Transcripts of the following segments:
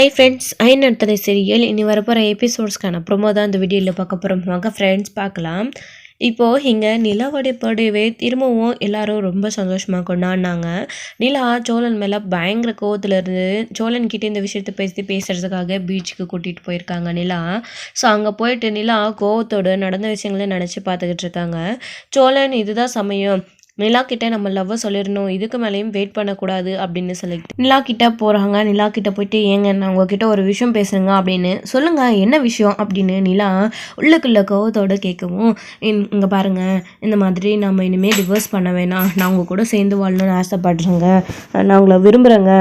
High friends ஐ நடத்ததை serial இனி வரப்போகிற எபிசோட்ஸ்க்கான ப்ரொமோ தான் இந்த வீடியோவில் பார்க்க போகிறோம் வாங்க ஃப்ரெண்ட்ஸ் பார்க்கலாம். இப்போது இங்கே நிலாவுடைய பர்த்டேவே திரும்பவும் எல்லாரும் ரொம்ப சந்தோஷமாக கொண்டாடினாங்க. நிலா சோழன் மேலே பயங்கர கோவத்தில் இருந்து சோழன் கிட்டே இந்த விஷயத்தை பேசி பேசுகிறதுக்காக பீச்சுக்கு கூட்டிகிட்டு போயிருக்காங்க நிலா. ஸோ அங்கே போயிட்டு நிலா கோவத்தோடு நடந்த விஷயங்களை நினச்சி பார்த்துக்கிட்டு இருக்காங்க. சோழன் இதுதான் சமயம். நிலா கிட்ட நம்ம லவ்வை சொல்லிடணும். இதுக்கு மேலேயும் வெயிட் பண்ணக்கூடாது அப்படின்னு சொல்லிட்டு நிலா கிட்ட போகிறாங்க நிலா கிட்ட போயிட்டு ஏங்க நான் உங்ககிட்ட ஒரு விஷயம் பேசுங்க அப்படின்னு சொல்லுங்க. என்ன விஷயம்? அப்படின்னு நிலா உள்ளுக்குள்ள கோவத்தோட கேட்கவும் இங்கே பாருங்க. இந்த மாதிரி நம்ம இனிமேல் டிவோர்ஸ் பண்ண வேணாம். நான் உங்க கூட சேர்ந்து வாழணும்னு ஆசைப்படுறேங்க. நான் உங்களை விரும்புகிறேங்க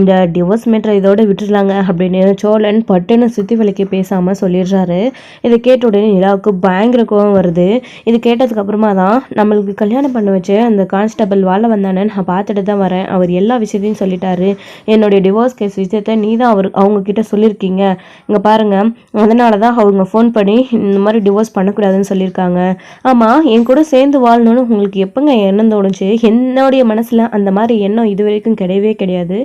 இந்த டிவோர்ஸ் மேட்ரை இதோட விட்டுடலாங்க அப்படின்னு சோழன் பட்டுன்னு சுற்றி விலைக்கு பேசாமல் சொல்லிடுறாரு. இதை கேட்ட உடனே நிலாவுக்கு பயங்கர கோவம் வருது. இது கேட்டதுக்கு அப்புறமா தான் நம்மளுக்கு கல்யாணம் பண்ண வச்சு அந்த கான்ஸ்டபிள் வாழ வந்தானே நான் பார்த்துட்டு தான் வரேன். அவர் எல்லா விஷயத்தையும் சொல்லிட்டாரு. என்னுடைய டிவோர்ஸ் கேஸ் விஷயத்த நீ தான் அவர் அவங்க கிட்ட சொல்லியிருக்கீங்க இங்கே பாருங்க அதனால தான் அவங்க ஃபோன் பண்ணி இந்த மாதிரி டிவோர்ஸ் பண்ணக்கூடாதுன்னு சொல்லியிருக்காங்க. ஆமாம் என் கூட சேர்ந்து வாழணும்னு உங்களுக்கு எப்போங்க எண்ணம் தோணுச்சு? என்னுடைய மனசில் அந்த மாதிரி எண்ணம் இது வரைக்கும் கிடையவே கிடையாது.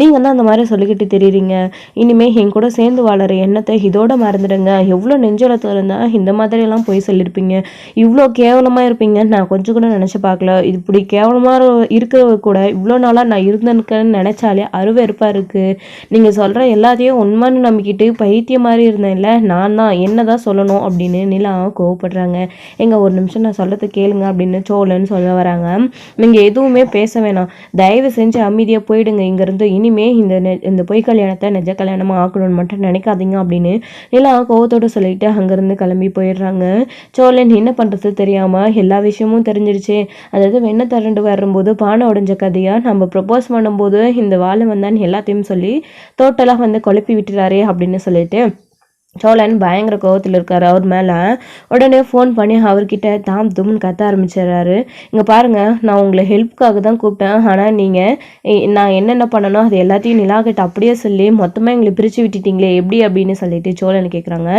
நீங்கள் தான் அந்த மாதிரி சொல்லிக்கிட்டு தெரியுறீங்க. இனிமேல் என் கூட சேர்ந்து வாழற எண்ணத்தை இதோட மறந்துடுங்க. எவ்வளோ நெஞ்சலத்தில் இருந்தால் இந்த மாதிரியெல்லாம் போய் சொல்லியிருப்பீங்க இவ்வளோ கேவலமாக இருப்பீங்க நான் கொஞ்சம் கூட நினச்சி பார்க்கல. இப்படி கேவலமாக இருக்கிறவ கூட இவ்வளோ நாளாக நான் இருந்தேனுக்குன்னு நினச்சாலே அருவெருப்பாக இருக்குது நீங்கள் சொல்கிற எல்லாத்தையும் உண்மைன்னு நம்பிக்கிட்டு பைத்தியம் மாதிரி இருந்தேன்ல நான் தான் என்ன தான் சொல்லணும் அப்படின்னு நிலா கோவப்படுறாங்க. எங்கள் ஒரு நிமிஷம் நான் சொல்கிறது கேளுங்க அப்படின்னு சோழன்னு சொல்ல வராங்க. நீங்கள் எதுவுமே பேச வேணாம். தயவு செஞ்சு அமைதியாக போயிடுங்க. இங்கேருந்து இனிமே இந்த இந்த பொய் கல்யாணத்தை நிஜ கல்யாணமாக ஆக்கணும்னு மட்டும் நினைக்காதீங்க அப்படின்னு நிலா கோவத்தோடு சொல்லிட்டு அங்கேருந்து கிளம்பி போயிடுறாங்க. சோழன் என்ன பண்ணுறது தெரியாமல் எல்லா விஷயமும் தெரிஞ்சிடுச்சு அதாவது வெண்ணெய் திரண்டு வரும்போது பானை உடைஞ்ச கதையாக நம்ம ப்ரப்போஸ் பண்ணும்போது இந்த வாழை வந்தான்னு எல்லாத்தையும் சொல்லி டோட்டலாக வந்து குழப்பி விட்டுறாரே அப்படின்னு சொல்லிட்டு சோழன் பயங்கர கோவத்தில் இருக்கார். அவர் மேலே உடனே ஃபோன் பண்ணி அவர்கிட்ட தாம் தும்னு கத்த ஆரம்பிச்சிடுறாரு. இங்கே பாருங்கள் நான் உங்களை ஹெல்ப்புக்காக தான் கூப்பிட்டேன். ஆனால் நீங்கள் நான் என்னென்ன பண்ணணும் அது எல்லாத்தையும் நிலாகிட்ட அப்படியே சொல்லி மொத்தமாக எங்களை பிரித்து விட்டுட்டீங்களே எப்படி அப்படின்னு சொல்லிட்டு சோழன் கேட்குறாங்க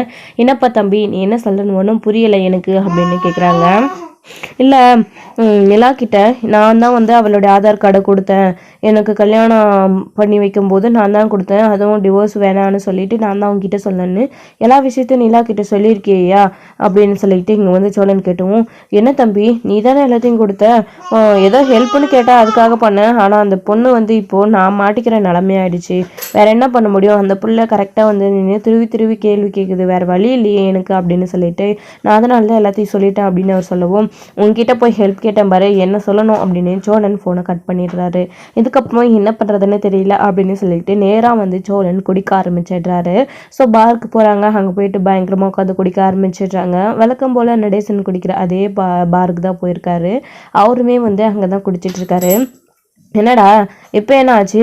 என்னப்பா தம்பி நீ என்ன சொல்லணும் ஒன்றும் புரியலை எனக்கு அப்படின்னு கேட்குறாங்க இல்லை நிலாக்கிட்ட கிட்ட நான் தான் வந்து அவளுடைய ஆதார் கார்டை கொடுத்தேன். எனக்கு கல்யாணம் பண்ணி வைக்கும்போது நான் தான் கொடுத்தேன். அதுவும் டிவோர்ஸ் வேணான்னு சொல்லிட்டு நான் தான் அவங்ககிட்ட சொன்னேன்னு எல்லா விஷயத்தையும் நிலா கிட்ட சொல்லியிருக்கியா? அப்படின்னு சொல்லிட்டு இங்கே வந்து சோழன் கேட்டவும் என்ன தம்பி நீ தானே எல்லாத்தையும் கொடுத்த? ஏதோ ஹெல்ப்னு கேட்டால் அதுக்காக பண்ணேன். ஆனால் அந்த பொண்ணு வந்து இப்போது நான் மாட்டிக்கிற நிலமையாயிடுச்சு வேற என்ன பண்ண முடியும்? அந்த புள்ள கரெக்டாக வந்து நின்று திருவி திருவி கேள்வி கேட்குது வேற வழி இல்லையே எனக்கு அப்படின்னு சொல்லிட்டு நான் அதனால தான் எல்லாத்தையும் சொல்லிட்டேன் அப்படின்னு அவர் சொல்லவும் உங்ககிட்ட போய் ஹெல்ப் கேட்டேன் பாரு என்ன சொல்லணும்? அப்படின்னு சோழன் ஃபோனை கட் பண்ணிடுறாரு. இதுக்கப்புறமா என்ன பண்ணுறதுன்னு தெரியல அப்படின்னு சொல்லிட்டு நேராக வந்து சோழன் குடிக்க ஆரம்பிச்சிடுறாரு. ஸோ பார்க்கு போகிறாங்க அங்கே போயிட்டு பயங்கரமாக உட்காந்து குடிக்க ஆரம்பிச்சிடுறாங்க. வழக்கம் போல் நடேசன் குடிக்கிற அதே பா பார்க்கு தான் போயிருக்காரு. அவருமே வந்து அங்கே தான் குடிச்சிட்ருக்காரு என்னடா இப்போ என்ன ஆச்சு?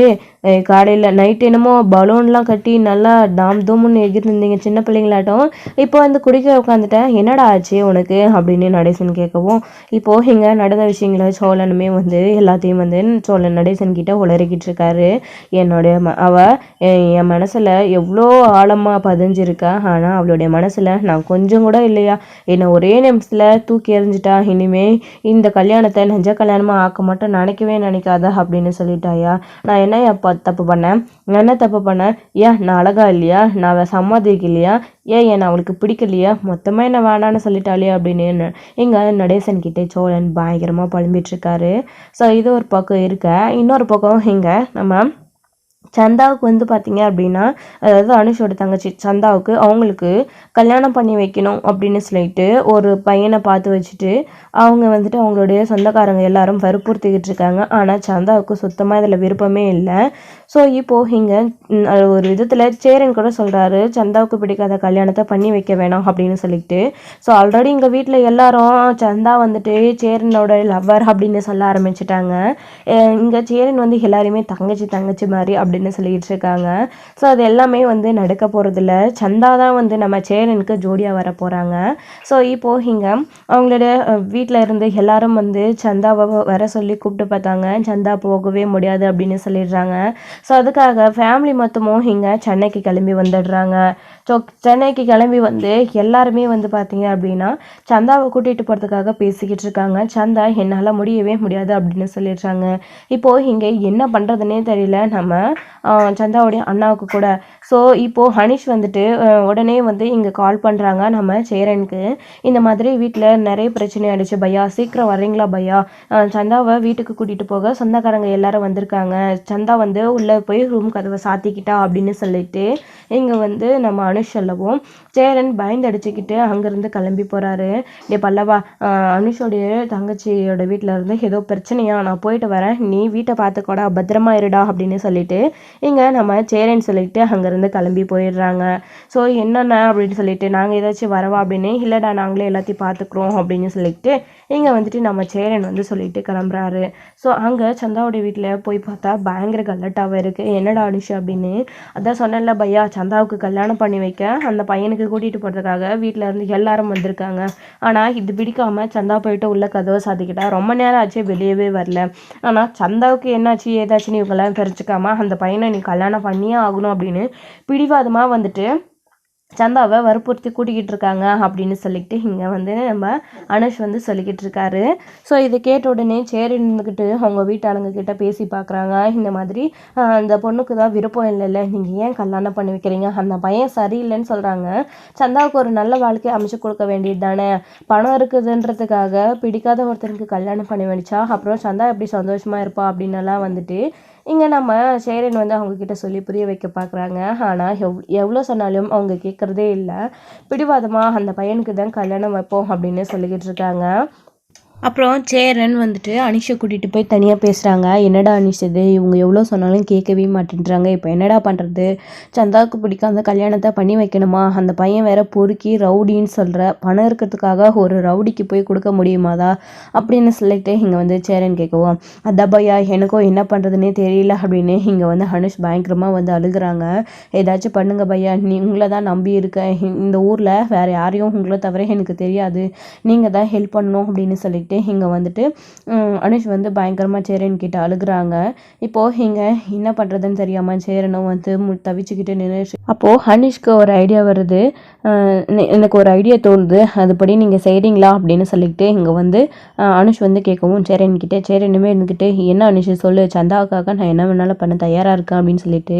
காலையில் நைட் என்னமோ பலூன்லாம் கட்டி நல்லா டாம் தூம்னு எகிர்ந்துருந்தீங்க சின்ன பிள்ளைங்களாட்டம். இப்போ வந்து குடிக்க உட்காந்துட்டேன் என்னடா ஆச்சு உனக்கு? அப்படின்னு நடேசன் கேட்கவும் இப்போது இங்கே நடந்த விஷயங்கள சோழனுமே வந்து எல்லாத்தையும் வந்து சோழன் நடேசன் கிட்ட உளறிக்கிட்டு இருக்காரு. என்னுடைய ம அவ என் மனசில் எவ்வளோ ஆழமாக பதிஞ்சிருக்கா. ஆனால் அவளுடைய மனசில் நான் கொஞ்சம் கூட இல்லையா? என்னை ஒரே நிமிஷத்தில் தூக்கி எறிஞ்சிட்டா. இனிமே இந்த கல்யாணத்தை நெஞ்ச கல்யாணமாக ஆக்க மாட்டேன் நினைக்கவே நினைக்காத அப்படின்னு சொல்லிட்டாயா? நான் என்ன தப்பு பண்ணேன் நான் என்ன தப்பு பண்ணேன் ஏன் நான் அழகா இல்லையா? நான் சம்மதிக்கலையா ஏன் என்ன அவளுக்கு பிடிக்கலையா? மொத்தமாக என்ன வேணான்னு சொல்லிட்டாலே அப்படின்னு இங்கே நடேசன் கிட்டே சோழன் பயங்கரமாக புலம்பிட்டு இருக்காரு. ஸோ இது ஒரு பக்கம் இருக்க. இன்னொரு பக்கம் இங்கே நம்ம சந்தாவுக்கு வந்து பார்த்தீங்க அப்படின்னா அதாவது அனுஷோட தங்கச்சி சந்தாவுக்கு அவங்களுக்கு கல்யாணம் பண்ணி வைக்கணும் அப்படின்னு சொல்லிட்டு ஒரு பையனை பார்த்து வச்சுட்டு அவங்க வந்துட்டு அவங்களுடைய சொந்தக்காரங்க எல்லாரும் வற்புறுத்திக்கிட்டு இருக்காங்க. ஆனால் சந்தாவுக்கு சுத்தமாக இதில் விருப்பமே இல்லை. ஸோ இப்போது இங்கே ஒரு விதத்தில் சேரன் கூட சொல்கிறாரு சந்தாவுக்கு பிடிக்காத கல்யாணத்தை பண்ணி வைக்க வேணாம் அப்படின்னு சொல்லிட்டு. ஸோ ஆல்ரெடி எங்கள் வீட்டில் எல்லாரும் சந்தா வந்துட்டு சேரனோட லவ்வர் அப்படின்னு சொல்ல ஆரம்பிச்சிட்டாங்க. இங்கே சேரன் வந்து எல்லாருமே தங்கச்சி தங்கச்சி மாதிரி அப்படின்னு சொல்லிட்டு இருக்காங்க ஸோ அது எல்லாமே வந்து நடக்க போகிறதில்ல சந்தா தான் வந்து நம்ம சேரனுக்கு ஜோடியாக வர போகிறாங்க ஸோ இப்போது இங்கே அவங்களோட வீட்டில் இருந்து எல்லாரும் வந்து சந்தாவை வர சொல்லி கூப்பிட்டு பார்த்தாங்க. சந்தா போகவே முடியாது அப்படின்னு சொல்லிடுறாங்க. ஸோ அதுக்காக ஃபேமிலி மொத்தமும் இங்கே சென்னைக்கு கிளம்பி வந்துடுறாங்க. ஸோ சென்னைக்கு கிளம்பி வந்து எல்லாருமே வந்து பார்த்தீங்க அப்படின்னா சந்தாவை கூட்டிகிட்டு போகிறதுக்காக பேசிக்கிட்டு இருக்காங்க. சந்தா என்னால் முடியவே முடியாது அப்படின்னு சொல்லிடுறாங்க. இப்போது இங்கே என்ன பண்ணுறதுனே தெரியல. நம்ம சந்தாவுடைய அண்ணாவுக்கு கூட ஸோ இப்போது ஹனிஷ் வந்துட்டு உடனே வந்து இங்கே கால் பண்ணுறாங்க நம்ம சேரனுக்கு. இந்த மாதிரி வீட்டில் நிறைய பிரச்சனை ஆயிடுச்சு. பையா சீக்கிரம் வர்றீங்களா பையா? சந்தாவை வீட்டுக்கு கூட்டிகிட்டு போக சொந்தக்காரங்க எல்லாரும் வந்திருக்காங்க. சந்தா வந்து உள்ளே போய் ரூம் கதவை சாத்திக்கிட்டா அப்படின்னு சொல்லிட்டு இங்கே வந்து நம்ம அனுஷ் சொல்லவும். சேரன் பயந்து அடிச்சுக்கிட்டு அங்கேருந்து கிளம்பி போகிறாரு டே பல்லவா அனுஷோடைய தங்கச்சியோட வீட்டில் இருந்து ஏதோ பிரச்சனையா? நான் போயிட்டு வரேன். நீ வீட்டை பார்த்துக்கோடா பத்திரமா இருடா அப்படின்னு சொல்லிட்டு இங்கே நம்ம சேரன் சொல்லிட்டு அங்கேருந்து கிளம்பி போயிடுறாங்க. ஸோ என்னென்ன? அப்படின்னு சொல்லிட்டு நாங்கள் ஏதாச்சும் வரவா? அப்படின்னு இல்லைடா நாங்களே எல்லாத்தையும் பார்த்துக்குறோம் அப்படின்னு சொல்லிட்டு இங்கே வந்துட்டு நம்ம சேரன் வந்து சொல்லிட்டு கிளம்புறாரு. ஸோ அங்கே சந்தாவுடைய வீட்டில் போய் பார்த்தா பயங்கர கல்லட்டாக இருக்குது என்னடா அனுஷ்? அப்படின்னு அதான் சொன்னேன்ல பையா சந்தாவுக்கு கல்யாணம் பண்ணி வைக்க. அந்த பையனுக்கு கூட்டிகிட்டு போகிறதுக்காக வீட்டில் இருந்து எல்லாரும் வந்திருக்காங்க. ஆனால் இது பிடிக்காமல் சந்தா போயிட்டு உள்ள கதவை சாத்திக்கிட்டா ரொம்ப நேரம் ஆச்சு வெளியவே வரல. ஆனால் சந்தாவுக்கு என்னாச்சு ஏதாச்சுன்னு இவங்கெல்லாம் தெரிஞ்சுக்காம அந்த பையனை நீ கல்யாணம் பண்ணியே ஆகணும் அப்படின்னு பிடிவாதமாக வந்துட்டு சந்தாவை வற்புறுத்தி கூட்டிக்கிட்டு இருக்காங்க அப்படின்னு சொல்லிக்கிட்டு இங்கே வந்து நம்ம அனுஷ் வந்து சொல்லிக்கிட்டு இருக்காரு. ஸோ இதை கேட்ட உடனே சேர் இருந்துக்கிட்டு அவங்க வீட்டாளுங்க கிட்ட பேசி பார்க்குறாங்க. இந்த மாதிரி அந்த பொண்ணுக்கு தான் விருப்பம் இல்லைல்ல. நீங்கள் ஏன் கல்யாணம் பண்ணி வைக்கிறீங்க? அந்த பையன் சரியில்லைன்னு சொல்கிறாங்க சந்தாவுக்கு ஒரு நல்ல வாழ்க்கையை அமைச்சு கொடுக்க வேண்டியது தானே. பணம் இருக்குதுன்றதுக்காக பிடிக்காத ஒருத்தருக்கு கல்யாணம் பண்ணி வச்சா அப்புறம் சந்தா எப்படி சந்தோஷமாக இருப்பா? அப்படின்னலாம் வந்துட்டு இங்கே நம்ம சேரன் வந்து அவங்கக்கிட்ட சொல்லி புரிய வைக்க பார்க்குறாங்க ஆனால் எவ் எவ்வளோ சொன்னாலும் அவங்க கேட்குறதே இல்லை. பிடிவாதமாக அந்த பையனுக்கு தான் கல்யாணம் வைப்போம் அப்படின்னு சொல்லிக்கிட்டு இருக்காங்க. அப்புறம் சேரன் வந்துட்டு அனிஷை கூட்டிகிட்டு போய் தனியாக பேசுகிறாங்க என்னடா அனிஷ் இது? இவங்க எவ்வளோ சொன்னாலும் கேட்கவே மாட்டேன்றாங்க. இப்போ என்னடா பண்ணுறது சந்தாவுக்கு பிடிக்காத கல்யாணத்தை பண்ணி வைக்கணுமா? அந்த பையன் வேற பொறுக்கி ரவுடின்னு சொல்கிற பணம் இருக்கிறதுக்காக ஒரு ரவுடிக்கு போய் கொடுக்க முடியுமாதா? அப்படின்னு சொல்லிட்டு இங்கே வந்து சேரன் கேட்குவோம் அதான் பையா எனக்கும் என்ன பண்ணுறதுனே தெரியல அப்படின்னு இங்கே வந்து அனுஷ் பயங்கரமாக வந்து அழுகுறாங்க. ஏதாச்சும் பண்ணுங்க பையா நீ உங்களை தான் நம்பி இருக்கேன் இந்த ஊரில் வேறு யாரையும் உங்களை தவிர எனக்கு தெரியாது. நீங்கள் தான் ஹெல்ப் பண்ணணும் அப்படின்னு சொல்லிட்டு சொல்லிவிட்டு இங்கே வந்துட்டு அனுஷ் வந்து பயங்கரமாக சேரன் கிட்ட அழுகுறாங்க. இப்போது இங்கே என்ன பண்ணுறதுன்னு தெரியாமல் சேரனும் வந்து தவிச்சுக்கிட்டு நின்று அப்போது அனுஷ்க்கு ஒரு ஐடியா வருது. எனக்கு ஒரு ஐடியா தோணுது. அதுபடி நீங்கள் செய்கிறீங்களா அப்படின்னு சொல்லிக்கிட்டு இங்கே வந்து அனுஷ் வந்து கேட்கவும் சேரன் கிட்டே சேரனுமே இருந்துக்கிட்டு என்ன அனுஷ் சொல்லு. சந்தாவுக்காக நான் என்ன வேணாலும் பண்ண தயாராக இருக்கேன் அப்படின்னு சொல்லிட்டு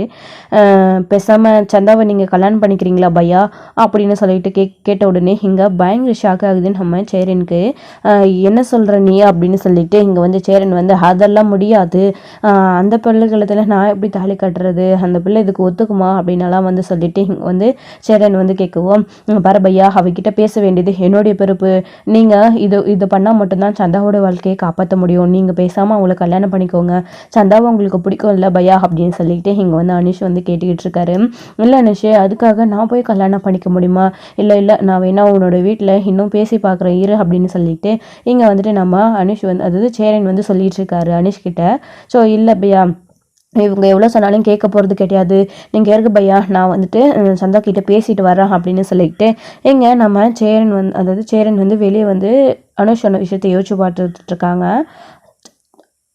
பேசாமல் சந்தாவை நீங்கள் கல்யாணம் பண்ணிக்கிறீங்களா பையா? அப்படின்னு சொல்லிட்டு கே கேட்ட உடனே இங்கே பயங்கர ஷாக் ஆகுதுன்னு நம்ம சேரனுக்கு. என்ன என்ன சொல்கிற நீ அப்படின்னு சொல்லிட்டு இங்கே வந்து சேரன் வந்து அதெல்லாம் முடியாது. அந்த பிள்ளைகளத்தில் நான் எப்படி தாலி கட்டுறது? அந்த பிள்ளை இதுக்கு ஒத்துக்குமா? அப்படின்னலாம் வந்து சொல்லிட்டு இங்கே வந்து சேரன் வந்து கேட்குவோம் பரபையா அவகிட்ட பேச வேண்டியது என்னுடைய பொறுப்பு. நீங்கள் இது இது பண்ணால் மட்டும்தான் சந்தாவோட வாழ்க்கையை காப்பாற்ற முடியும். நீங்கள் பேசாமல் அவங்கள கல்யாணம் பண்ணிக்கோங்க. சந்தாவை உங்களுக்கு பிடிக்கும் இல்லை பையா அப்படின்னு சொல்லிட்டு இங்கே வந்து அனிஷ் வந்து கேட்டுக்கிட்டு இருக்காரு. இல்லை அனிஷ் அதுக்காக நான் போய் கல்யாணம் பண்ணிக்க முடியுமா? இல்லை இல்லை நான் வேணா உன்னோட வீட்டில் இன்னும் பேசி பார்க்குறேன் இரு அப்படின்னு சொல்லிட்டு இங்கே வந்துட்டு நம்ம அனுஷ் வந்து அதாவது சேரன் வந்து சொல்லிட்டு இருக்காரு அனுஷ் கிட்ட. ஸோ இல்லை பையா இவங்க எவ்வளோ சொன்னாலும் கேட்க போகிறது கிடையாது. நீங்கள் இருக்க பையா நான் வந்துட்டு சந்தா கிட்ட பேசிட்டு வரேன் அப்படின்னு சொல்லிட்டு எங்க நம்ம சேரன் வந்து அதாவது சேரன் வந்து வெளியே வந்து அனுஷ் சொன்ன விஷயத்தை யோசிச்சு பார்த்துட்டு இருக்காங்க.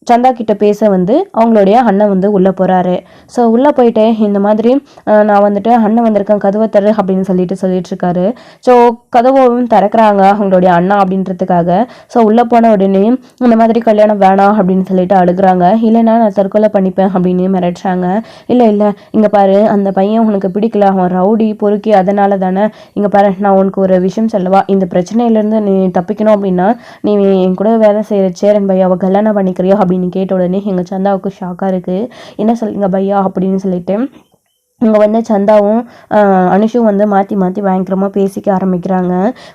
சந்தா கிட்ட பேச வந்து அவங்களுடைய அண்ணன் வந்து உள்ளே போகிறாரு ஸோ உள்ளே போயிட்டு இந்த மாதிரி நான் வந்துட்டு அண்ணன் வந்திருக்கேன் கதவை தரு அப்படின்னு சொல்லிட்டு சொல்லிட்டு இருக்காரு ஸோ கதவும் திறக்கிறாங்க அவங்களுடைய அண்ணா அப்படின்றதுக்காக. ஸோ உள்ளே போன உடனே இந்த மாதிரி கல்யாணம் வேணாம் அப்படின்னு சொல்லிட்டு அழுகுறாங்க. இல்லைன்னா நான் தற்கொலை பண்ணிப்பேன் அப்படின்னு மிரட்டுறாங்க. இல்லை இல்லை இங்கே பாரு அந்த பையன் உனக்கு பிடிக்கல. அவன் ரவுடி பொறுக்கி அதனால தானே. இங்கே பாரு நான் உனக்கு ஒரு விஷயம் சொல்லவா? இந்த பிரச்சனையிலேருந்து நீ தப்பிக்கணும் அப்படின்னா நீ என் கூட வேலை செய்கிற சேரன் பையாவை கல்யாணம் பண்ணிக்கிறியோ அப்படின்னு அப்படின்னு கேட்ட உடனே எங்கள் சந்தாவுக்கு ஷாக்காக இருக்குது என்ன சொல்லுங்க பையா? அப்படின்னு சொல்லிட்டு இங்கே வந்து சந்தாவும் அனுஷும் வந்து மாற்றி மாற்றி பயங்கரமாக பேசிக்க ஆரம்பிக்கிறாங்க.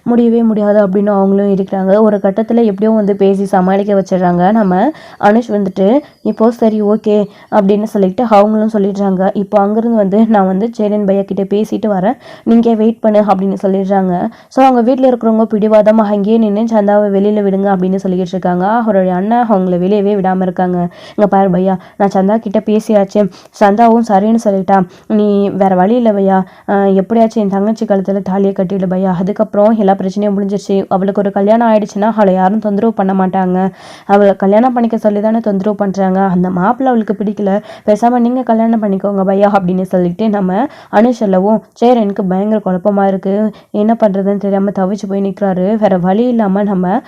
முடியவே முடியாது அப்படின்னு அவங்களும் இருக்கிறாங்க. ஒரு கட்டத்தில் எப்படியும் வந்து பேசி சமாளிக்க வச்சிடுறாங்க. நம்ம அனுஷ் வந்துட்டு இப்போது சரி ஓகே அப்படின்னு சொல்லிட்டு அவங்களும் சொல்லிடுறாங்க. இப்போ அங்கேருந்து வந்து நான் வந்து சேரன் பையா கிட்டே பேசிட்டு வரேன். நீங்கள் வெயிட் பண்ணு அப்படின்னு சொல்லிடுறாங்க. ஸோ அவங்க வீட்டில் இருக்கிறவங்க பிடிவாதமாக அங்கேயே நின்று சந்தாவை வெளியில் விடுங்க அப்படின்னு சொல்லிக்கிட்டு இருக்காங்க. அவருடைய அண்ணன் அவங்கள வெளியவே விடாமல் இருக்காங்க. இங்கே பாரு பையா நான் சந்தா கிட்டே பேசியாச்சு. சந்தாவும் சரின்னு சொல்லிட்டான். நீ வேறு வழி இல்லை பையா. எப்படியாச்சும் என் தங்கச்சி கழுத்தில் தாலியை கட்டிடு பையா. அதுக்கப்புறம் எல்லா பிரச்சனையும் முடிஞ்சிருச்சு. அவளுக்கு ஒரு கல்யாணம் ஆயிடுச்சுன்னா அவளை யாரும் தொந்தரவு பண்ண மாட்டாங்க. அவளை கல்யாணம் பண்ணிக்க சொல்லி தானே தொந்தரவு பண்ணுறாங்க அந்த மாப்பிள்ளை அவளுக்கு பிடிக்கல. பேசாமல் நீங்கள் கல்யாணம் பண்ணிக்கோங்க பையா அப்படின்னு சொல்லிட்டு நம்ம அனுஷல்லவும் சரி எனக்கு பயங்கர குழப்பமாக இருக்குது என்ன பண்ணுறதுன்னு தெரியாமல் தவிச்சு போய் நிற்கிறாரு வேறு வழி இல்லாமல் நம்ம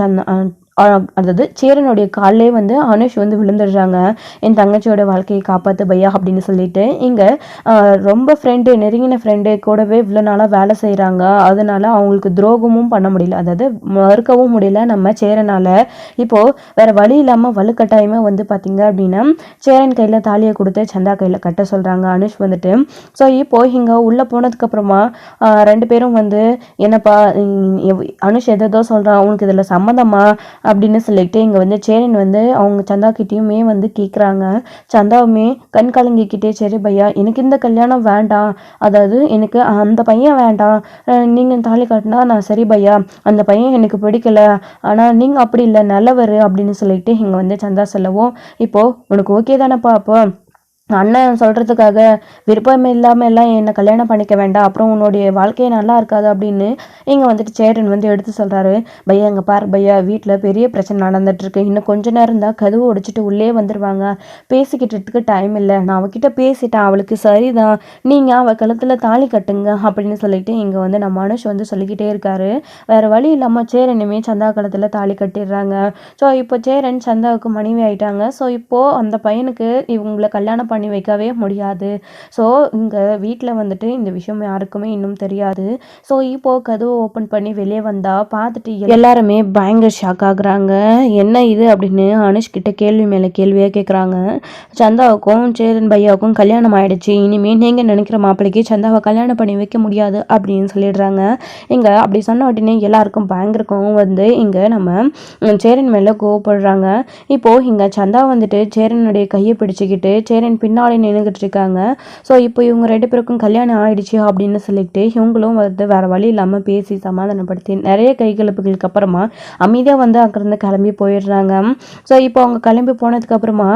சந்த அதாவது சேரனுடைய காலிலே வந்து அனுஷ் வந்து விழுந்துடுறாங்க. என் தங்கச்சியோட வாழ்க்கையை காப்பாற்று பையா அப்படின்னு சொல்லிட்டு இங்கே ரொம்ப ஃப்ரெண்டு நெருங்கின ஃப்ரெண்டு கூடவே இவ்வளோ நாளாக வேலை செய்கிறாங்க அதனால அவங்களுக்கு துரோகமும் பண்ண முடியல. அதாவது மறுக்கவும் முடியல நம்ம சேரனால். இப்போது வேறு வழி இல்லாமல் வலுக்கட்டாயமாக வந்து பார்த்தீங்க அப்படின்னா சேரன் கையில் தாலியை கொடுத்து சந்தா கையில் கட்ட சொல்கிறாங்க அனுஷ் வந்துட்டு. ஸோ இப்போ இங்கே உள்ளே போனதுக்கப்புறமா ரெண்டு பேரும் வந்து என்னப்பா அனுஷ் எதோ சொல்கிறான் அவனுக்கு இதில் சம்மந்தமாக அப்படின்னு சொல்லிட்டு இங்கே வந்து சேரன் வந்து அவங்க சந்தாக்கிட்டேயுமே வந்து கேட்குறாங்க சந்தாவுமே கண் கலங்கிக்கிட்டே சரி பையா எனக்கு இந்த கல்யாணம் வேண்டாம். அதாவது எனக்கு அந்த பையன் வேண்டாம். நீங்கள் தாலி காட்டினா நான் சரி பையா அந்த பையன் எனக்கு பிடிக்கல. ஆனால் நீங்கள் அப்படி இல்லை நல்லவர் அப்படின்னு சொல்லிட்டு இங்கே வந்து சந்தா சொல்லவும் இப்போது உனக்கு ஓகே தானேப்பா அப்போ அண்ணன் சொல்கிறதுக்காக விருப்பம் இல்லாமல் எல்லாம் என்னை கல்யாணம் பண்ணிக்க வேண்டாம். அப்புறம் உன்னுடைய வாழ்க்கையே நல்லா இருக்காது அப்படின்னு இங்கே வந்துட்டு சேரன் வந்து எடுத்து சொல்கிறாரு பையா இங்கே பார் பையா வீட்டில் பெரிய பிரச்சனை நடந்துட்டுருக்கு இன்னும் கொஞ்ச நேரம் தான் கதவு உடைச்சிட்டு உள்ளே வந்துடுவாங்க பேசிக்கிட்டதுக்கு டைம் இல்லை. நான் அவகிட்ட பேசிட்டேன். அவளுக்கு சரிதான். நீங்கள் அவள் கழுத்தில் தாலி கட்டுங்க அப்படின்னு சொல்லிட்டு இங்கே வந்து நம்ம மனுஷ் வந்து சொல்லிக்கிட்டே இருக்காரு. வேறு வழி இல்லாமல் சேரனுமே சந்தா கழுத்தில் தாலி கட்டிடுறாங்க. ஸோ இப்போ சேரன் சந்தாவுக்கு மனைவி ஆயிட்டாங்க. ஸோ இப்போது அந்த பையனுக்கு இவங்களை கல்யாணம் பண்ணி வைக்கவே முடியாது. ஸோ இங்கே வீட்டில் வந்துட்டு இந்த விஷயம் யாருக்குமே இன்னும் தெரியாது. ஸோ இப்போது கதவு ஓப்பன் பண்ணி வெளியே வந்தால் பார்த்துட்டு எல்லாருமே பயங்கர ஷாக் ஆகுறாங்க. என்ன இது அப்படின்னு அனுஷ் கிட்ட கேள்வி மேலே கேள்வியாக கேட்குறாங்க சந்தாவுக்கும் சேரன் பையாவுக்கும் கல்யாணம் ஆயிடுச்சு. இனிமேல் நீங்கள் நினைக்கிற மாப்பிள்ளைக்கு சந்தாவை கல்யாணம் பண்ணி வைக்க முடியாது அப்படின்னு சொல்லிடுறாங்க. இங்கே அப்படி சொன்ன உடனே எல்லாருக்கும் பயங்கர கோவம் வந்து இங்கே நம்ம சேரன் மேலே கோவப்படுறாங்க. இப்போது இங்கே சந்தா வந்துட்டு சேரனுடைய கையை பிடிச்சிக்கிட்டு சேரன் பின்னாடி நின்றுக்கிட்டு இருக்காங்க ஸோ இப்போ இவங்க ரெண்டு பேருக்கும் கல்யாணம் ஆயிடுச்சு அப்படின்னு சொல்லிட்டு இவங்களும் வந்து வேறு வழி இல்லாமல் பேசி சமாதானப்படுத்தி நிறைய கைகலப்புகளுக்கு அப்புறமா அமைதியாக வந்து அங்கேருந்து கிளம்பி போயிடுறாங்க. ஸோ இப்போ அவங்க கிளம்பி போனதுக்கப்புறமா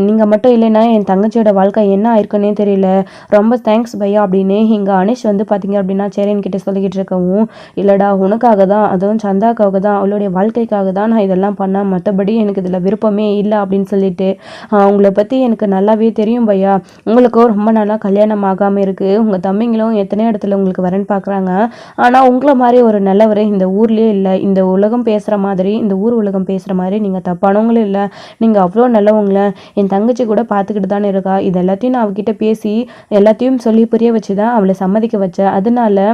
நீங்கள் மட்டும் இல்லைன்னா என் தங்கச்சியோட வாழ்க்கை என்ன ஆயிருக்குன்னே தெரியல. ரொம்ப தேங்க்ஸ் பையா அப்படின்னு இங்கே அனிஷ் வந்து பார்த்தீங்க அப்படின்னா சேரன் கிட்ட சொல்லிக்கிட்டு இருக்கவும் இல்லைடா உனக்காக தான் அதுவும் சந்தாக்காக தான் அவளுடைய வாழ்க்கைக்காக தான் நான் இதெல்லாம் பண்ணேன் மற்றபடி எனக்கு இதில் விருப்பமே இல்லை அப்படின்னு சொல்லிட்டு அவங்கள பற்றி எனக்கு நல்லாவே தெரியும் பையா. உங்களுக்கு ரொம்ப நாளாக கல்யாணம் ஆகாமல் இருக்குது உங்கள் தம்பிங்களும் எத்தனையோ இடத்துல உங்களுக்கு வரேன்னு பார்க்குறாங்க ஆனால் உங்களை மாதிரி ஒரு நல்லவர் இந்த ஊர்லேயே இல்லை. இந்த உலகம் பேசுகிற மாதிரி இந்த ஊர் உலகம் பேசுகிற மாதிரி நீங்கள் தப்பானவங்களும் இல்லை. நீங்கள் அவ்வளோ நல்லவங்கள என் தங்கச்சி கூட பார்த்துக்கிட்டு தானே இருக்கா. இது எல்லாத்தையும் நான் அவகிட்ட பேசி எல்லாத்தையும் சொல்லி புரிய வச்சு தான் அவளை சம்மதிக்க வச்சேன். அதனால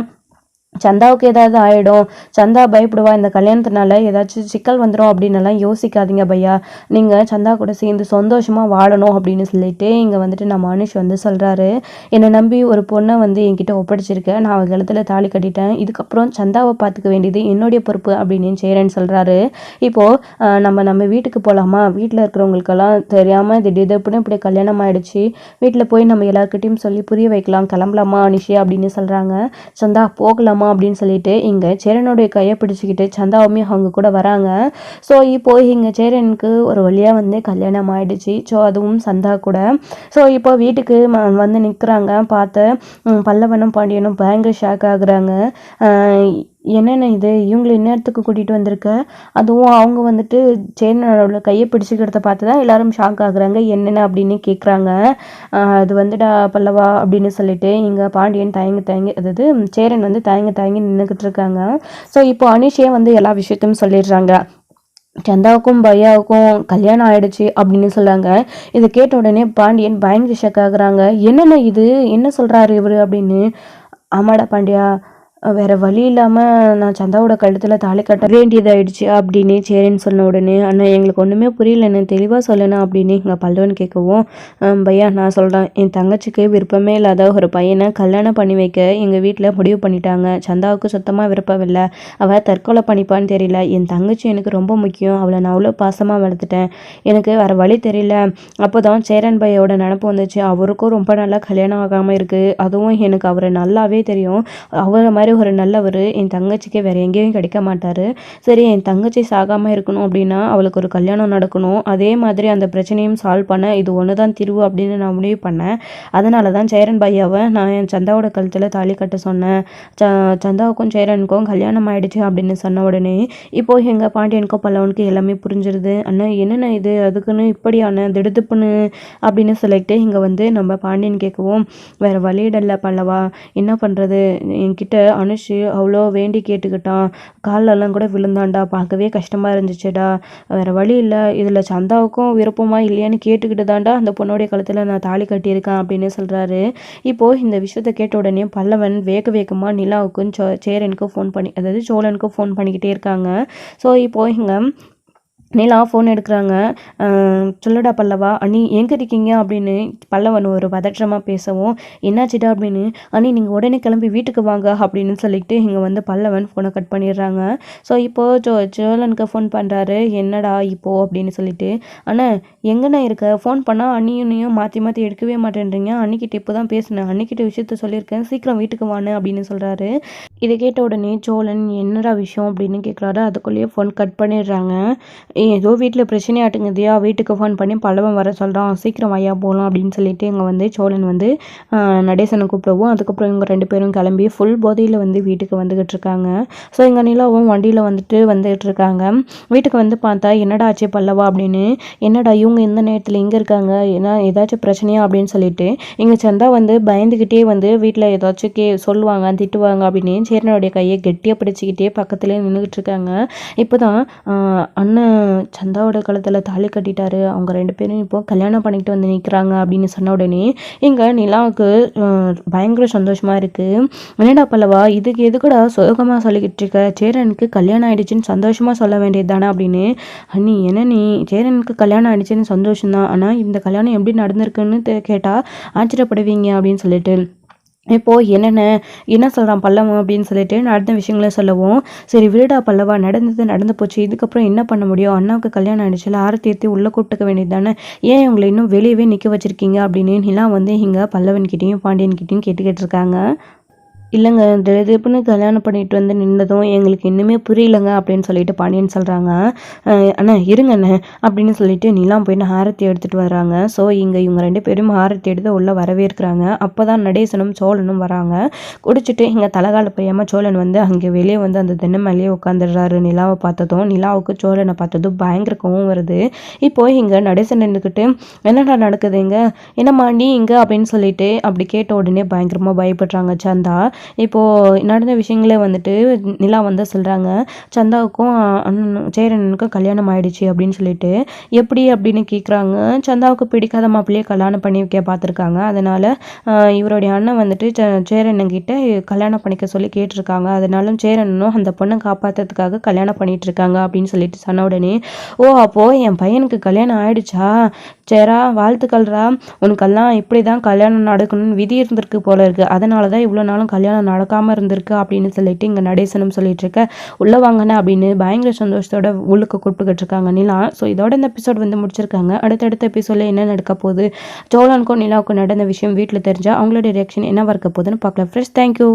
சந்தாவுக்கு ஏதாவது ஆகிடும் சந்தா பயப்படுவா இந்த கல்யாணத்தினால ஏதாச்சும் சிக்கல் வந்துடும் அப்படின்னு எல்லாம் யோசிக்காதீங்க பையா. நீங்கள் சந்தா கூட சேர்ந்து சந்தோஷமாக வாழணும் அப்படின்னு சொல்லிட்டு இங்கே வந்துட்டு நம்ம அனுஷ் வந்து சொல்கிறாரு என்னை நம்பி ஒரு பொண்ணை வந்து என்கிட்ட ஒப்படைச்சிருக்கேன் நான் அவள் கழுத்தில் தாலி கட்டிட்டேன். இதுக்கப்புறம் சந்தாவை பார்த்துக்க வேண்டியது என்னுடைய பொறுப்பு அப்படின்னு செய்கிறேன்னு சொல்கிறாரு இப்போது நம்ம நம்ம வீட்டுக்கு போகலாமா வீட்டில் இருக்கிறவங்களுக்கெல்லாம் தெரியாமல் திடீர் திடீர்னு இப்படி கல்யாணம் ஆகிடுச்சு வீட்டில் போய் நம்ம எல்லாருக்கிட்டையும் சொல்லி புரிய வைக்கலாம். கிளம்பலாமா அனிஷே அப்படின்னு சொல்கிறாங்க சந்தா போகலாமா? அப்படின்னு சொல்லிட்டு இங்கே சேரனுடைய கையை பிடிச்சிக்கிட்டு சந்தாவுமே அவங்க கூட வராங்க. ஸோ இப்போ இங்கே சேரனுக்கு ஒரு வழியாக வந்து கல்யாணம் ஆயிடுச்சு. ஸோ அதுவும் சந்தா கூட. ஸோ இப்போ வீட்டுக்கு வந்து நிற்கிறாங்க பார்த்து பல்லவனும் பாண்டியனும் பயங்கர ஷாக் ஆகுறாங்க. என்னென்ன இது? இவங்களை இந்நேரத்துக்கு கூட்டிகிட்டு வந்திருக்க? அதுவும் அவங்க வந்துட்டு சேரனோட கையை பிடிச்சிக்கிறத பார்த்து தான் எல்லாரும் ஷாக் ஆகுறாங்க. என்னென்ன அப்படின்னு கேட்குறாங்க அது வந்துடா பல்லவா அப்படின்னு சொல்லிட்டு இங்கே பாண்டியன் தயங்கி தயங்கி அதாவது சேரன் வந்து தயங்கி தயங்கி நின்றுக்கிட்டு இருக்காங்க. ஸோ இப்போ அனிஷே வந்து எல்லா விஷயத்தையும் சொல்லிடுறாங்க. சந்தாவுக்கும் பையாவுக்கும் கல்யாணம் ஆயிடுச்சு அப்படின்னு சொல்கிறாங்க இதை கேட்ட உடனே பாண்டியன் பயங்கர ஷக் ஆகுறாங்க. என்னென்ன இது? என்ன சொல்கிறாரு இவர் அப்படின்னு? ஆமாடா பாண்டியா வேற வழி இல்லாம நான் சந்தாவோட கழுத்துல தாலி கட்ட வேண்டியதாயிடுச்சு அப்படின்னு சரின்னு சொன்ன உடனே அண்ணா எங்களுக்கு ஒண்ணுமே புரியல என்ன தெளிவா சொல்லணும் அப்படின்னு எங்க பல்லவன் கேட்கவும் பையா நான் சொல்றேன் என் தங்கச்சிக்கு விருப்பமே இல்லாத ஒரு பையனை கல்யாணம் பண்ணி வைக்க எங்க வீட்டில் முடிவு பண்ணிட்டாங்க. சந்தாவுக்கு சுத்தமா விருப்பம் இல்லை அவ தற்கொலை பண்ணிப்பான்னு தெரியல. என் தங்கச்சி எனக்கு ரொம்ப முக்கியம். அவளை நான் அவ்வளோ பாசமா வளர்த்துட்டேன். எனக்கு வேற வழி தெரியல. அப்போதான் சேரன் பையோட நினப்பு வந்துச்சு. அவருக்கும் ரொம்ப நல்லா கல்யாணம் ஆகாம இருக்கு. அதுவும் எனக்கு அவரை நல்லாவே தெரியும். அவரை மாதிரி ஒரு நல்லவர் என் தங்கச்சிக்கு வேறு எங்கேயும் கிடைக்க மாட்டார். சரி என் தங்கச்சி சாகாமல் இருக்கணும் அப்படின்னா அவளுக்கு ஒரு கல்யாணம் நடக்கணும். அதே மாதிரி அந்த பிரச்சனையும் சால்வ் பண்ண இது ஒன்று தான் தீர்வு அப்படின்னு நான் முடிவு பண்ணேன். அதனால தான் சேரன் பையாவை நான் என் சந்தாவோட கழுத்தில் தாலி கட்ட சொன்னேன். ச சந்தாவுக்கும் சேரனுக்கும் கல்யாணம் ஆயிடுச்சு அப்படின்னு சொன்ன உடனே இப்போ எங்கள் பாண்டியனுக்கும் பல்லவனுக்கும் எல்லாமே புரிஞ்சிருது. அண்ணா என்னென்ன இது? அதுக்குன்னு இப்படியான திடுதுப்புன்னு அப்படின்னு சொல்லிட்டு இங்கே வந்து நம்ம பாண்டியன் கேட்கவும் வேறு வழியிடல பல்லவா என்ன பண்ணுறது என்கிட்ட அனுஷ் அவ்வளோ வேண்டி கேட்டுக்கிட்டான். கால்லெல்லாம் கூட விழுந்தான்டா. பார்க்கவே கஷ்டமாக இருந்துச்சுடா. வேறு வழி இல்லை. இதில் சந்தாவுக்கும் விருப்பமாக இல்லையான்னு கேட்டுக்கிட்டு தான்டா அந்த பொண்ணுடைய கழுத்தில் நான் தாலி கட்டியிருக்கேன் அப்படின்னு சொல்கிறாரு இப்போது இந்த விஷயத்த கேட்ட உடனே பல்லவன் வேக வேகமாக நிலாவுக்கும் சோ சேரனுக்கும் ஃபோன் பண்ணி அதாவது சோழனுக்கும் ஃபோன் பண்ணிக்கிட்டே இருக்காங்க. ஸோ இப்போது இங்கே நிலா ஃபோன் எடுக்கிறாங்க. சொல்லுடா பல்லவா அண்ணி எங்கே இருக்கீங்க? அப்படின்னு பல்லவன் ஒரு பதற்றமாக பேசவும் என்னாச்சுடா? அப்படின்னு அண்ணி நீங்கள் உடனே கிளம்பி வீட்டுக்கு வாங்க அப்படின்னு சொல்லிட்டு இங்கே வந்து பல்லவன் ஃபோனை கட் பண்ணிடுறாங்க. ஸோ இப்போது ஜோ சோழனுக்கு ஃபோன் பண்ணுறாரு என்னடா இப்போது அப்படின்னு சொல்லிட்டு அண்ணா எங்கண்ணா இருக்க? ஃபோன் பண்ணால் அண்ணியும் மாற்றி மாற்றி எடுக்கவே மாட்டேன்றீங்க. அன்னிக்கிட்ட இப்போ தான் பேசினேன். அன்னிக்கிட்ட விஷயத்த சொல்லியிருக்கேன். சீக்கிரம் வீட்டுக்கு வானு அப்படின்னு சொல்கிறாரு இதை கேட்ட உடனே சோழன் என்னடா விஷயம்? அப்படின்னு கேட்குறாரு அதுக்குள்ளேயே ஃபோன் கட் பண்ணிடுறாங்க. ஏதோ வீட்டில் பிரச்சனையாட்டுங்கதையா வீட்டுக்கு ஃபோன் பண்ணி பல்லவன் வர சொல்கிறான் சீக்கிரம் ஐயா போகலாம் அப்படின்னு சொல்லிட்டு இங்கே வந்து சோழன் வந்து நடேசனை கூப்பிடவும் அதுக்கப்புறம் இவங்க ரெண்டு பேரும் கிளம்பி ஃபுல் போதையில் வந்து வீட்டுக்கு வந்துக்கிட்டு இருக்காங்க. ஸோ இங்கே நிலாவும் வண்டியில் வந்துட்டு வந்துகிட்டு இருக்காங்க. வீட்டுக்கு வந்து பார்த்தா என்னடா ஆச்சு பல்லவா? அப்படின்னு என்னடா இவங்க இந்த நேரத்தில் இங்கே இருக்காங்க? ஏன்னா ஏதாச்சும் பிரச்சனையா? அப்படின்னு சொல்லிட்டு இங்கே சந்தா வந்து பயந்துக்கிட்டே வந்து வீட்டில் ஏதாச்சும் கே சொல்லுவாங்க திட்டுவாங்க அப்படின்னு சேரனுடைய கையை கெட்டியாக பிடிச்சிக்கிட்டே பக்கத்துலேயே நின்றுக்கிட்டு இருக்காங்க இப்போ தான் அண்ணன் சந்தாவோட கழுத்தில் தாலி கட்டிட்டாரு. அவங்க ரெண்டு பேரும் இப்போ கல்யாணம் பண்ணிக்கிட்டு வந்து நிற்கிறாங்க அப்படின்னு சொன்ன உடனே இங்கே நிலாவுக்கு பயங்கர சந்தோஷமாக இருக்குது என்னடா பல்லவா இதுக்கு எதுக்கூட சோகமாக சொல்லிக்கிட்டு இருக்க சேரனுக்கு கல்யாணம் ஆயிடுச்சுன்னு சந்தோஷமாக சொல்ல வேண்டியது தானே அப்படின்னு. அண்ணி என்ன நீ? சேரனுக்கு கல்யாணம் ஆயிடுச்சுன்னு சந்தோஷம் தான் ஆனால் இந்த கல்யாணம் எப்படி நடந்திருக்குன்னு கேட்டால் ஆச்சரியப்படுவீங்க அப்படின்னு சொல்லிட்டு இப்போது என்னென்ன என்ன சொல்கிறான் பல்லவன் அப்படின்னு சொல்லிட்டு நடந்த விஷயங்கள சொல்லவும். சரி விருடா பல்லவா நடந்தது நடந்து போச்சு. இதுக்கப்புறம் என்ன பண்ண முடியும்? அண்ணாவுக்கு கல்யாணம் ஆயிடுச்சுல ஆரத்தி ஏற்றி உள்ளே கூப்பிட்டுக்க வேண்டியது தானே ஏன் உங்களை இன்னும் வெளியவே நிற்க வச்சுருக்கீங்க அப்படின்னு நிலா வந்து இங்கே பல்லவன்கிட்டையும் பாண்டியன்கிட்டையும் கேட்டுக்கிட்டு இருக்காங்க இல்லைங்க திடுதிப்புன்னு கல்யாணம் பண்ணிட்டு வந்து நின்னதும் எங்களுக்கு இன்னுமே புரியலங்க அப்படின்னு சொல்லிட்டு பாண்டியன் சொல்கிறாங்க அண்ணா இருங்கண்ணே அப்படின்னு சொல்லிட்டு நிலாம் போயிட்டு ஆரத்தி எடுத்துகிட்டு வர்றாங்க. ஸோ இங்கே இவங்க ரெண்டு பேரும் ஆரத்தி எடுத்து உள்ளே வரவே இருக்கிறாங்க அப்போ தான் நடேசனும் சோழனும் வராங்க. குடிச்சிட்டு இங்கே தலைகால பையாமல் சோழன் வந்து அங்கே வெளியே வந்து அந்த தென்னை மேலேயே உட்காந்துடுறாரு நிலாவை பார்த்ததும். நிலாவுக்கு சோழனை பார்த்ததும் பயங்கர கோவம் வருது. இப்போ இங்கே நடேசன் நின்றுக்கிட்டு என்னடா நடக்குது இங்கே? என்னம்மா நீ இங்கே? அப்படின்னு சொல்லிட்டு அப்படி கேட்ட உடனே பயங்கரமாக பயப்படுறாங்க சந்தா. இப்போது நடந்த விஷயங்களே வந்துட்டு நிலா வந்து சொல்கிறாங்க சந்தாவுக்கும் அண்ணன் சேரனுக்கும் கல்யாணம் ஆயிடுச்சு அப்படின்னு சொல்லிட்டு. எப்படி அப்படின்னு கேட்குறாங்க சந்தாவுக்கு பிடிக்காத மாப்பிள்ளையே கல்யாணம் பண்ணி வைக்க பார்த்துருக்காங்க அதனால் இவருடைய அண்ணன் வந்துட்டு சேரனுங்கிட்ட கல்யாணம் பண்ணிக்க சொல்லி கேட்டிருக்காங்க. அதனால சேரனும் அந்த பொண்ணை காப்பாற்றுறதுக்காக கல்யாணம் பண்ணிட்டு இருக்காங்க அப்படின்னு சொல்லிட்டு சொன்ன உடனே ஓ அப்போது என் பையனுக்கு கல்யாணம் ஆயிடுச்சா? சேரா வாழ்த்துக்கள்ரா. உனக்கெல்லாம் இப்படி தான் கல்யாணம் நடக்கணும்னு விதி இருந்திருக்கு போல இருக்குது அதனால தான் இவ்வளோ நாளும் கல்யாணம் நடக்காமல் இருந்திருக்கு அப்படின்னு சொல்லிட்டு இங்கே நடேசனும் சொல்லிட்டு இருக்க. உள்ள வாங்கினேன் அப்படின்னு பயங்கர சந்தோஷத்தோட உள்ளுக்கு கூப்பிட்டுக்கிட்டு இருக்காங்க நிலா. ஸோ இதோட இந்த எபிசோட் வந்து முடிச்சிருக்காங்க. அடுத்தடுத்த எபிசோடில் என்ன நடக்க போகுது? சோழனுக்கும் நிலாவுக்கும் நடந்த விஷயம் வீட்டில் தெரிஞ்சால் அவங்களோட ரியாக்ஷன் என்ன இருக்க போகுதுன்னு பார்க்கலாம். Friends thank you